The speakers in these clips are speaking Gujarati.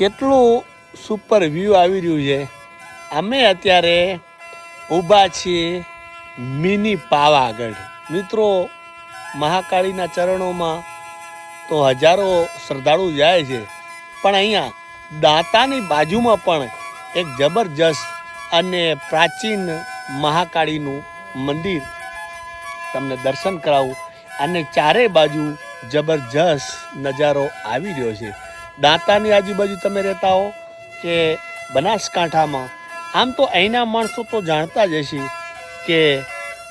કેટલું સુપર વ્યૂ આવી રહ્યું છે. અમે અત્યારે ઊભા છીએ મિની પાવાગઢ મિત્રો, મહાકાળીના ચરણોમાં તો હજારો શ્રદ્ધાળુ જાય છે. પણ અહીંયા દાંતાની બાજુમાં પણ એક જબરજસ્ત અને પ્રાચીન મહાકાળીનું મંદિર. તમને દર્શન કરાવું. અને ચારે બાજુ જબરજસ્ત નજારો આવી રહ્યો છે. દાંતાની આજુબાજુ તમે રહેતા હો કે બનાસકાંઠામાં? આમ તો અહીંના માણસો તો જાણતા જ હશે કે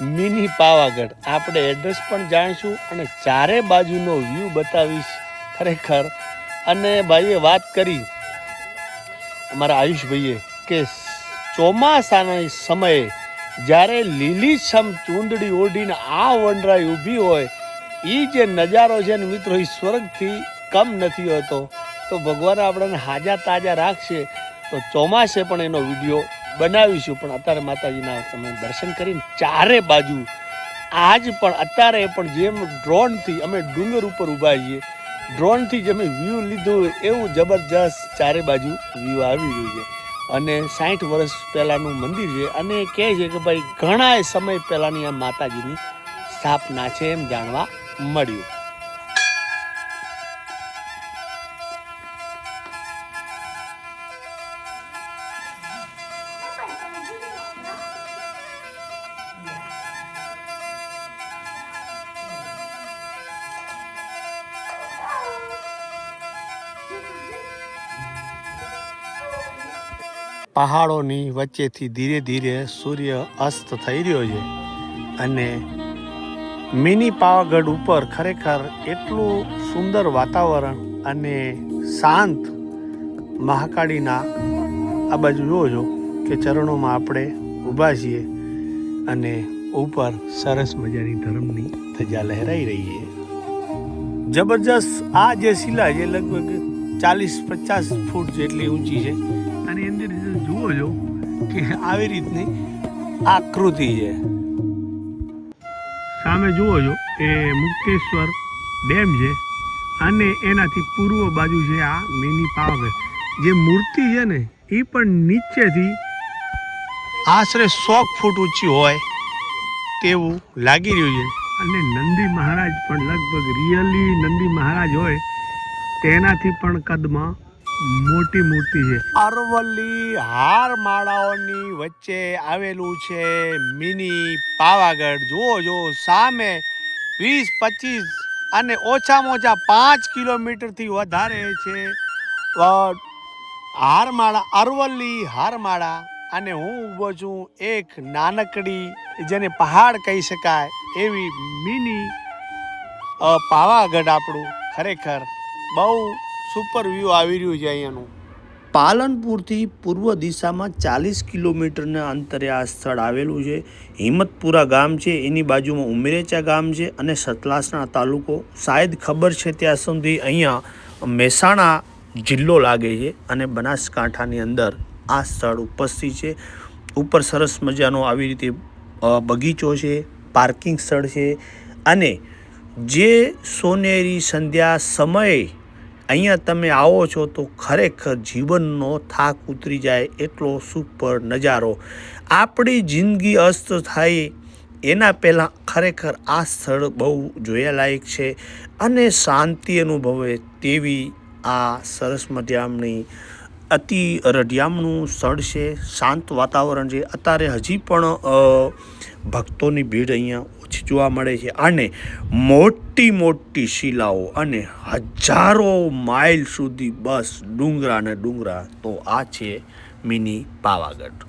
મિની પાવાગઢ. આપણે એડ્રેસ પણ જાણીશું અને ચારે બાજુનો વ્યૂ બતાવીશ ખરેખર. અને ભાઈએ વાત કરી અમારા આયુષભાઈએ કે ચોમાસાના સમયે જ્યારે લીલીછમ ચૂંદડી ઓઢીને આ વનરાઈ ઊભી હોય એ જે નજારો છે ને મિત્રો એ સ્વર્ગથી કમ નથી હોતો. તો ભગવાન આપણને હાજા તાજા રાખશે તો ચોમાસે પણ એનો વીડિયો બનાવીશું. પણ અત્યારે માતાજીના તમે દર્શન કરીને ચારે બાજુ આજ પણ અત્યારે પણ જેમ ડ્રોનથી અમે ડુંગર ઉપર ઊભા છીએ ડ્રોનથી જે અમે વ્યૂ લીધું એવું જબરજસ્ત ચારે બાજુ વ્યૂ આવી રહ્યું છે. અને સાઠ વર્ષ પહેલાંનું મંદિર છે અને કહે છે કે ભાઈ ઘણા સમય પહેલાંની આ માતાજીની સ્થાપના છે એમ જાણવા મળ્યું. પહાડોની વચ્ચેથી ધીરે ધીરે સૂર્ય અસ્ત થઈ રહ્યો છે અને મિની પાવાગઢ ઉપર ખરેખર એટલું સુંદર વાતાવરણ અને શાંત મહાકાળીના આ બાજુ જુઓ છો કે ચરણોમાં આપણે ઊભા છીએ અને ઉપર સરસ મજાની ધર્મની ધજા લહેરાઈ રહી છે. જબરજસ્ત આ જે શિલા છે, લગભગ ચાલીસ પચાસ ફૂટ જેટલી ઊંચી છે. અને અંદર જુઓ છો કે આવી રીતની આકૃતિ છે. સામે જુઓ છો એ મુક્તેશ્વર ડેમ છે અને એનાથી પૂર્વ બાજુ છે આ મિની પાવાગઢ જે મૂર્તિ છે ને, એ પણ નીચેથી આશરે સો ફૂટ ઊંચી હોય તેવું લાગી રહ્યું છે. અને નંદી મહારાજ પણ લગભગ રિયલી નંદી મહારાજ હોય તેનાથી પણ કદમાં મોટી મૂર્તિ છે. અરવલ્લી હાર માળાઓની વચ્ચે આવેલું છે મિની પાવાગઢ. જુઓ જો સામે વીસ, પચીસ અને ઓછામાં ઓછા પાંચ કિલોમીટરથી વધારે છે. હારમાળા અરવલ્લી હારમાળા અને હું ઊભો છું એક નાનકડી જેને પહાડ કહી શકાય એવી મિની પાવાગઢ આપણું ખરેખર બહુ સુપર વ્યૂ આવી રહ્યું છે અહીંયાનું. પાલનપુરથી પૂર્વ દિશામાં ચાલીસ કિલોમીટરના અંતરે આ સ્થળ આવેલું છે. હિંમતપુરા ગામ છે, એની બાજુમાં ઉમરેચા ગામ છે અને સતલાસણા તાલુકો. શાયદ ખબર છે ત્યાં સુધી અહીંયા મહેસાણા જિલ્લો લાગે છે અને બનાસકાંઠાની અંદર આ સ્થળ ઉપસ્થિત છે. ઉપર સરસ મજાનો આવી રીતે બગીચો છે, પાર્કિંગ સ્થળ છે અને જે સોનેરી સંધ્યા સમયે અહીંયા તમે આવો છો તો ખરેખર જીવનનો થાક ઉતરી જાય એટલો સુપર નજારો. આપણી જિંદગી અસ્ત થાય એના પહેલાં ખરેખર આ સ્થળ બહુ જોયાલાયક છે અને શાંતિ અનુભવે તેવી આ સરસ મધ્યામની અતિ રઢિયામણું સ્થળ છે. શાંત વાતાવરણ છે. અત્યારે હજી પણ ભક્તોની ભીડ અહીંયા જોવા મળે છે. અને મોટી મોટી શિલાઓ અને હજારો માઇલ સુધી બસ ડુંગરા ને ડુંગરા. તો આ છે મિની પાવાગઢ.